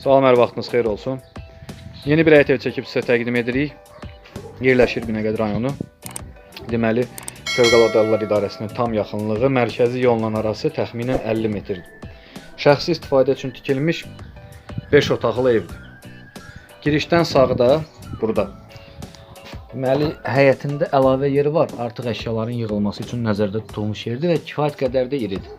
Salam, hər vaxtınız xeyir olsun. Yeni bir həyət ev çəkib sizə təqdim edirik. Yerləşir Binəqədi rayonu. Deməli, Fövqəladə Hallar İdarəsinin tam yaxınlığı mərkəzi yolla arası təxminən 50 metrdir. Şəxsi istifadə üçün tikilmiş 5 otaqlı evdir. Girişdən sağda, burada. Deməli, həyətində əlavə yeri var. Artıq əşyaların yığılması üçün nəzərdə tutulmuş yerdir və kifayət qədər də iridir.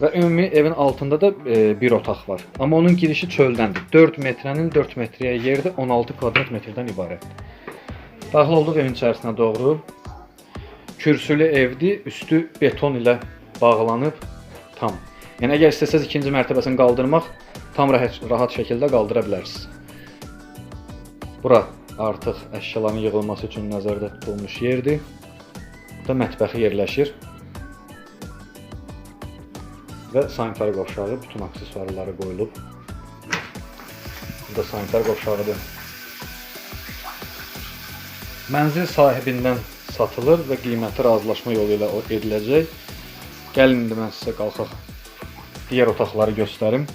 Və ümumi evin altında da e, bir otaq var. Amma onun girişi çöldəndir. 4 metrənin 4 metrəyə yerdə 16 kvadrat metrdən ibarətdir. Daxil olduq evin içərisinə doğru. Kürsülü evdir, üstü beton ilə bağlanıb tam. Yəni əgər istəsəz ikinci mərtəbəsini qaldırmaq tam rahat, rahat şəkildə qaldıra bilərsiniz. Bura artıq əşyaların yığılması üçün nəzərdə tutulmuş yerdir. Burada mətbəxi yerləşir. Və sanitar qovşağı, bütün aksesuarları qoyulub. Burada sanitar qovşağıdır. Mənzil sahibindən satılır və qiyməti razılaşma yolu ilə ediləcək. Gəlin indi mən sizə qalxaq digər otaqları göstərim.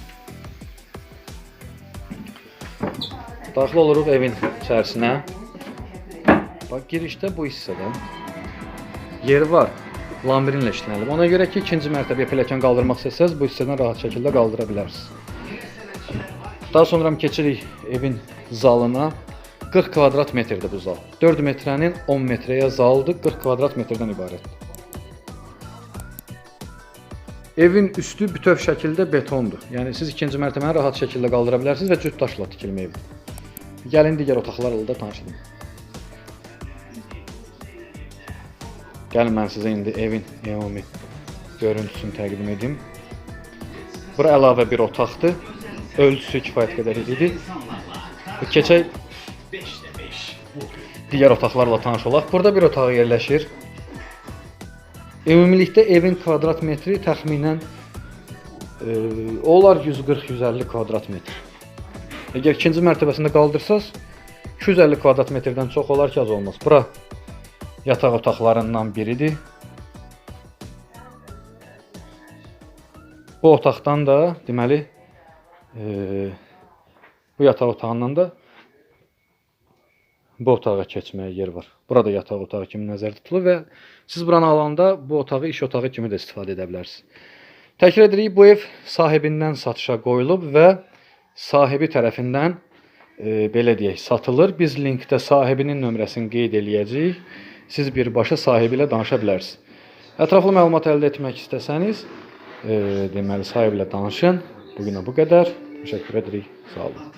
Daxil oluruq evin içərisinə. Bax girişdə bu hissədə yer var. Lambirinlə işlənilib. Ona görə ki, ikinci mərtəbəyə pilləkən qaldırmaq istəsəz, bu hissədən rahat şəkildə qaldıra bilərsiniz. Daha sonra keçirik evin zalına. 40 kvadrat metrdir bu zal. 4 metrənin 10 metrəyə zaldır, 40 kvadrat metrdən ibarətdir. Evin üstü bütöv şəkildə betondur. Yəni siz ikinci mərtəbəni rahat şəkildə qaldıra bilərsiniz və cüt daşla tikilmə evdir. Gəlin digər otaqlarla da tanışın. Gəlin mən sizə indi evin ümumi görüntüsünü təqdim edim. Bura əlavə bir otaqdır. Ölçüsü kifayət qədər iridir. Keçək digər otaqlarla tanış olaq. Burada bir otaq yerləşir. Ümumilikdə evin kvadrat metri təxminən e, olar 140-150 kvadrat metr. Əgər ikinci mərtəbəsində qaldırsaz 250 kvadrat metrdən çox olar ki, az olmaz. Bura yataq otaqlarından biridir. Bu otaqdan da deməli e, bu yataq otağından da bu otağa keçməyə yer var. Burada yataq otağı kimi nəzərdə tutulur və siz buranı alanda bu otağı iş otağı kimi də istifadə edə bilərsiniz. Təkrar edirik, bu ev sahibindən satışa qoyulub və sahibi tərəfindən e, belə deyək, satılır. Biz linkdə sahibinin nömrəsini qeyd eləyəcəyik. Siz birbaşa sahibi ilə danışa bilərsiniz. Ətraflı məlumat əldə etmək istəsəniz, e, deməli sahibi ilə danışın. Bu günə bu qədər. Təşəkkür edirik. Sağ olun.